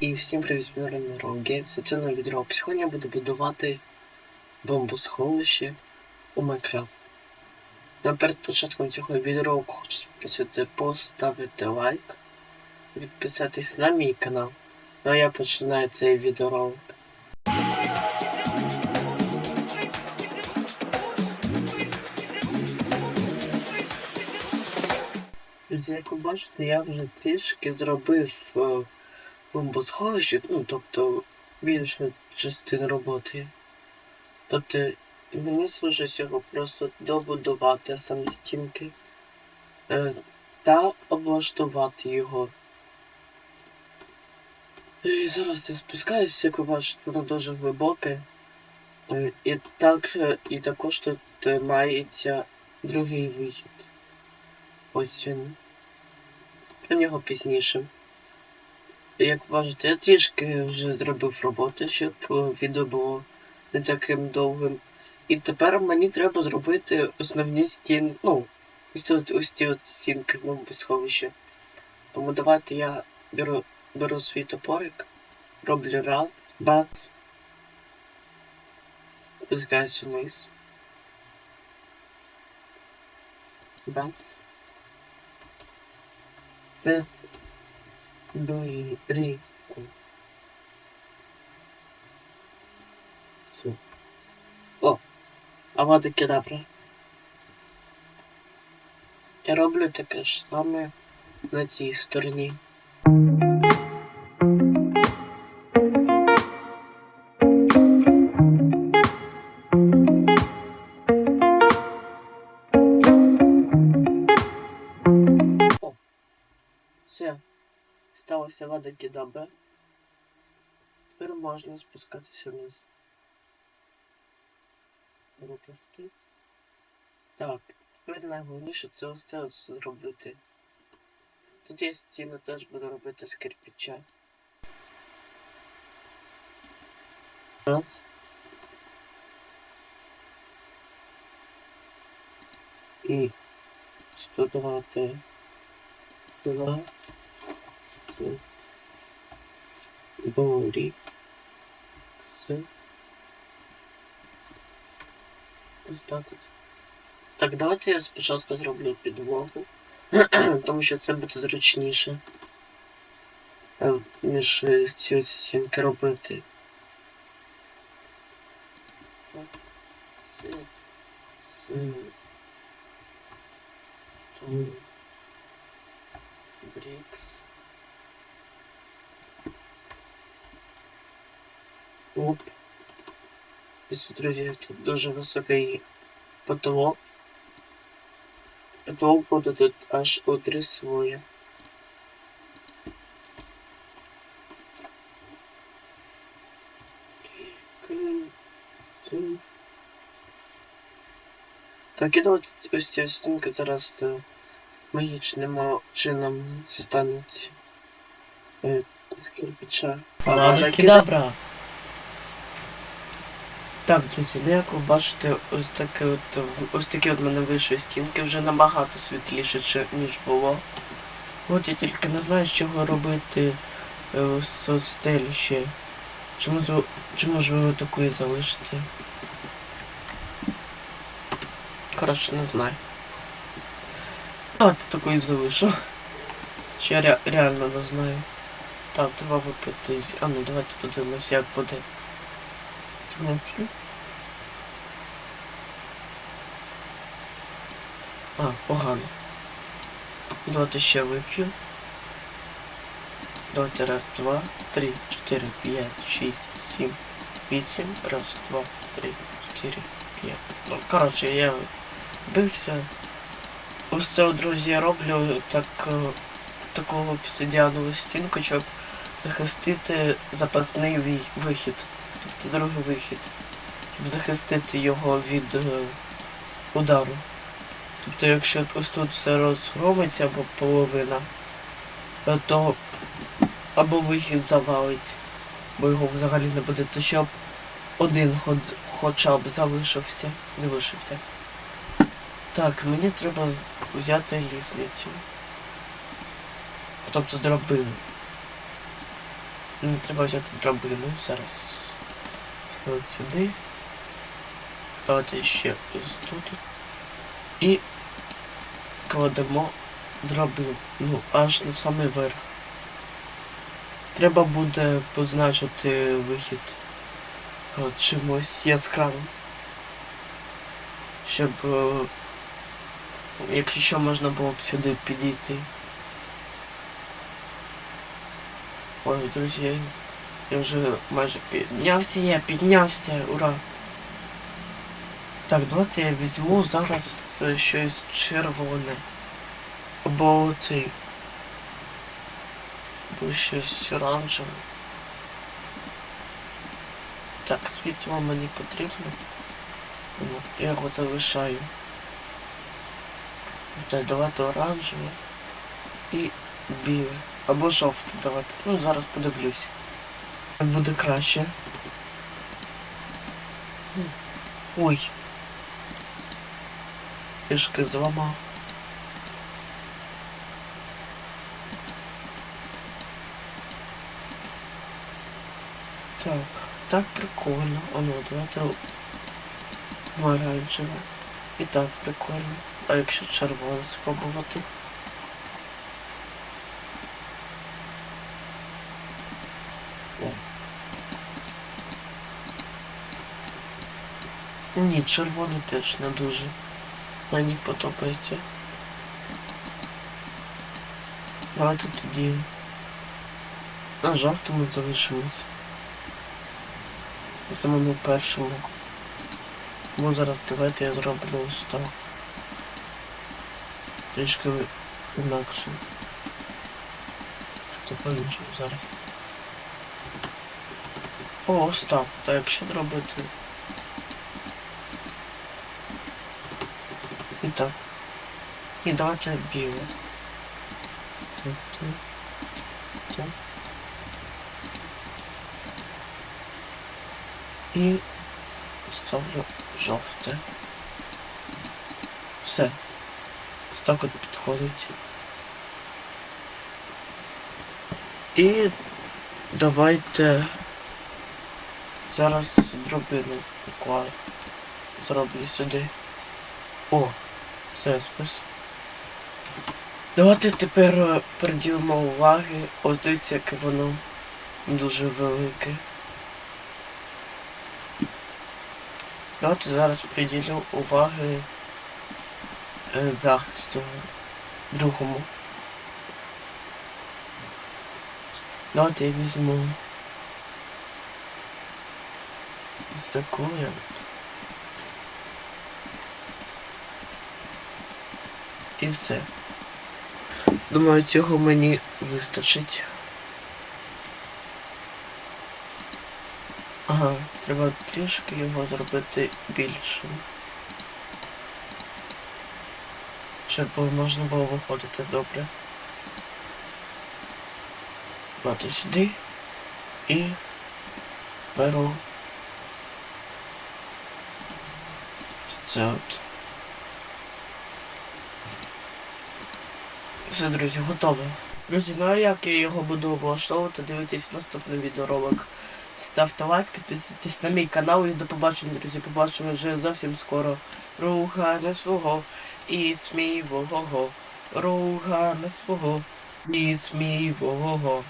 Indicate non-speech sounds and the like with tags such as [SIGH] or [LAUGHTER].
І всім привіт, мене Роге. Це новий відрок. Сьогодні я буду будувати бомбосховище у Майнкрафт. На перед початком цього відеоуроку хочу попросити поставити лайк, підписатись на мій канал. Ну а я починаю цей відеоролик. Як ви бачите, я вже трішки зробив е, бомбосховище, ну, тобто більшу частину роботи. Тобто мені залишилось його просто добудувати самі стінки е, та облаштувати його. І зараз я спускаюся, як ви бачите, воно дуже глибоке. Е, і, так, е, і також тут мається другий вихід. Ось він. Про нього пізніше. Як бачите, я трішки вже зробив роботи, щоб е, відео було не таким довгим. І тепер мені треба зробити основні стіни. Ну, ось тут ось ці от стінки в сховища. Тому давайте я беру, беру свій топорик, роблю раз, бац. Спускаюсь вниз. Бац. Сет Дойрику. Су. О! Авада кедабра. Я роблю таке ж саме на цій стороні. Вада кедабра. Тепер можна спускатися вниз. Руки тут. Так, тепер найголовніше це це ось зробити. Тут я стіну теж буду робити з кирпича. Раз. І студувати два. Світ. Борі. С. Ось так от. Так, давайте я спочатку зроблю підлогу. [CLEARS THROAT] Тому що це буде зручніше. е, Ніж е, ці стінки робити. С. Оп. Друзі, тут дуже високий потолок. Потолок буде тут аж у три слої. Так, і давайте ось ці стінки зараз е, магічним е, чином стануть е, з кирпича. Авада кедабра. Так, друзі, ну як ви бачите, ось таке от ось такі от мене вийшли стінки вже набагато світліше, ніж було. От я тільки не знаю, з чого робити е, ще. Чи, можу, чи можливо такої залишити? Коротше, не знаю. Давайте такої залишу. Чи я ре- реально не знаю. Так, треба випити. А ну давайте подивимось, як буде. Знаете? А, погано. Давайте ще вип'ю. Давайте раз, два, три, чотири, п'ять, шість, сім, вісім. Раз, два, три, чотири, п'ять. Ну, коротше, я бився. Ось це, друзі, я роблю так, е, таку обсидіанову стінку, щоб захистити запасний вихід. Тобто другий вихід. Щоб захистити його від е, удару. Тобто якщо ось тут все розгромиться або половина, е, то або вихід завалить, бо його взагалі не буде, то щоб один ход, хоча б залишився. залишився. Так, мені треба взяти лісницю. Тобто драбину. Не треба взяти драбину зараз. Все от сюди. Давайте ще ось тут. І кладемо драбину. Ну, аж на самий верх. Треба буде позначити вихід е, чимось яскравим. Щоб, е, якщо що, можна було б сюди підійти. Ой, друзі, я, вже майже піднявся, я піднявся, ура! Так, давайте я візьму зараз е, щось червоне. Або цей. Або щось оранжеве. Так, світло мені потрібно. Ну, я його залишаю. Так, давайте оранжеве і біле. Або жовте давайте. Ну, зараз подивлюсь. Так буде краще. Ой. Пішки зламав. Так, так прикольно. А ну, давайте оранжеве. І так прикольно. А якщо червоне спробувати? О. Ні, червоний теж не дуже. Мені подобається. Давайте тоді на жовтому залишимось. Самому першому. Бо зараз давайте я зроблю ось. Трішки інакше. То по-іншому зараз. О, ось так. Так, якщо зробити. І так. І давайте біле. І ставлю жовте. Все. Так от підходить. І давайте зараз дробину буквально зроблю сюди. О, все, спис. Давайте тепер е, приділимо уваги. Ось дивіться, яке воно дуже велике. Давайте зараз приділю уваги е, захисту другому. Давайте я візьму ось таку я. І все. Думаю, цього мені вистачить. Ага, треба трішки його зробити більшим. Щоб можна було виходити добре. Давайте сюди і беру це от. Все, друзі, готово. Друзі, ну а як я його буду облаштовувати, дивитесь наступний відеоролик. Ставте лайк, підписуйтесь на мій канал і до побачення, друзі. Побачимо вже зовсім скоро. Руга свого і сміливого. Руга свого і сміливого.